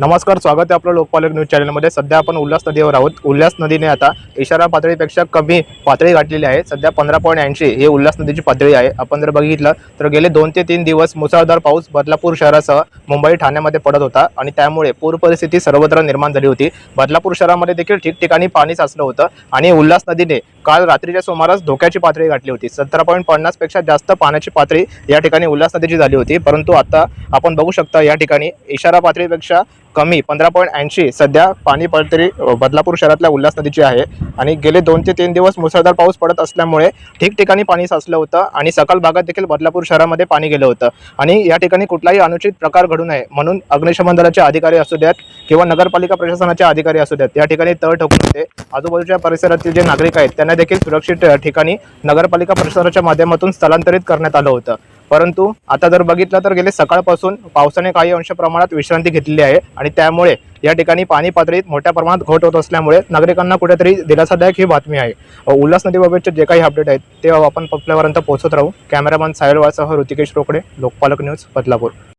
नमस्कार स्वागत आहे आपलं लोकपालक न्यूज चॅनलमध्ये. सध्या आपण उल्हास नदीवर आहोत. उल्हास नदीने आता इशारा पातळीपेक्षा कमी पातळी गाठलेली आहे. सध्या पंधरा पॉईंट ऐंशी ही उल्हास नदीची पातळी आहे. आपण जर बघितलं तर गेले दोन ते तीन दिवस मुसळधार पाऊस बदलापूर शहरासह मुंबई ठाण्यामध्ये पडत होता आणि त्यामुळे पूर परिस्थिती सर्वत्र निर्माण झाली होती. बदलापूर शहरामध्ये देखील ठिकठिकाणी पाणी साचलं होतं आणि उल्हास नदीने काल रात्रीच्या सुमारास धोक्याची पातळी गाठली होती. सतरा पॉईंट पन्नासपेक्षा जास्त पाण्याची पातळी या ठिकाणी उल्हास नदीची झाली होती. परंतु आता आपण बघू शकता या ठिकाणी इशारा पातळीपेक्षा कमी पंधरा पॉईंट ऐंशी सध्या पाणी पडतरी बदलापूर शहरातल्या उल्हास नदीची आहे. आणि गेले दोन ते तीन दिवस मुसळधार पाऊस पडत असल्यामुळे ठिकठिकाणी पाणी साचलं होतं आणि सकाळ भागात देखील बदलापूर शहरामध्ये पाणी गेलं होतं. आणि या ठिकाणी कुठलाही अनुचित प्रकार घडू नये म्हणून अग्निशमन दलाचे अधिकारी असू द्यात किंवा नगरपालिका प्रशासनाचे अधिकारी असू द्यात या ठिकाणी तळ ठोकून होते आजूबाजूच्या परिसरातील जे नागरिक आहेत त्यांना देखील सुरक्षित ठिकाणी नगरपालिका प्रशासनाच्या माध्यमातून स्थलांतरित करण्यात आलं होतं. परंतु आता जर बघितलं तर गेले सकाळपासून पावसाने काही अंश प्रमाणात विश्रांती घेतलेली आहे आणि त्यामुळे या ठिकाणी पाणी पातळीत मोठ्या प्रमाणात घट होत असल्यामुळे नागरिकांना कुठेतरी दिलासादायक ही बातमी आहे. उल्हास नदीबाबतचे जे काही अपडेट आहेत ते आपण आपल्यापर्यंत पोहोचत राहू. कॅमेरामॅन सायलवासह ऋतिकेश रोकडे लोकपालक न्यूज बदलापूर.